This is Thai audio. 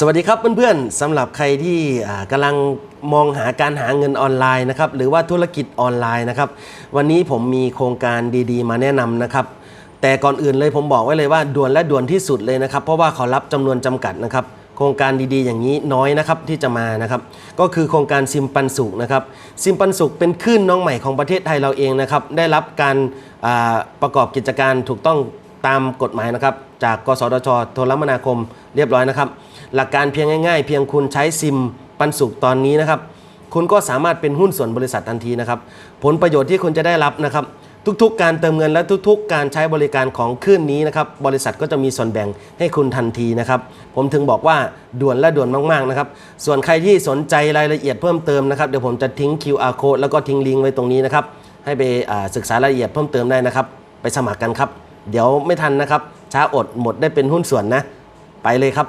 สวัสดีครับเพื่อนๆสำหรับใครที่กำลังมองหาการหาเงินออนไลน์นะครับหรือว่าธุรกิจออนไลน์นะครับ วันนี้ผมมีโครงการดีๆ มาแนะนำนะครับแต่ก่อนอื่นเลยผมบอกไว้เลยว่าด่วนและด่วนที่สุดเลยนะครับ เพราะว่าเขารับจำนวนจำกัดนะครับโครงการดีๆอย่างนี้น้อยนะครับที่จะมานะครับ ก็คือโครงการซิมปันสุขนะครับซิมปันสุขเป็นคลื่นน้องใหม่ของประเทศไทยเราเองนะครับได้รับการประกอบกิจการถูกต้อง ตามกฎหมายนะครับ จากกสทชโทรคมนาคมเรียบร้อยนะครับ หลักการเพียงง่ายๆ เพียงคุณใช้ซิมปันสุขตอนนี้นะครับ คุณก็สามารถเป็นหุ้นส่วนบริษัททันทีนะครับ ผลประโยชน์ที่คุณจะได้รับนะครับ ทุกๆ การเติมเงินและทุกๆ การใช้บริการของคลื่นนี้นะครับ บริษัทก็จะมีส่วนแบ่งให้คุณทันทีนะครับ ผมถึงบอกว่าด่วนและด่วนมากๆนะครับ ส่วนใครที่สนใจรายละเอียดเพิ่มเติมนะครับเดี๋ยวผมจะทิ้ง QR code แล้วก็ทิ้งลิงก์ไว้ตรงนี้นะครับให้ไปศึกษารายละเอียดเพิ่มเติมได้นะครับ ไปสมัครกันครับ เดี๋ยวไม่ทันนะครับ ช้าอดหมดได้เป็นหุ้นส่วนนะ ไปเลยครับ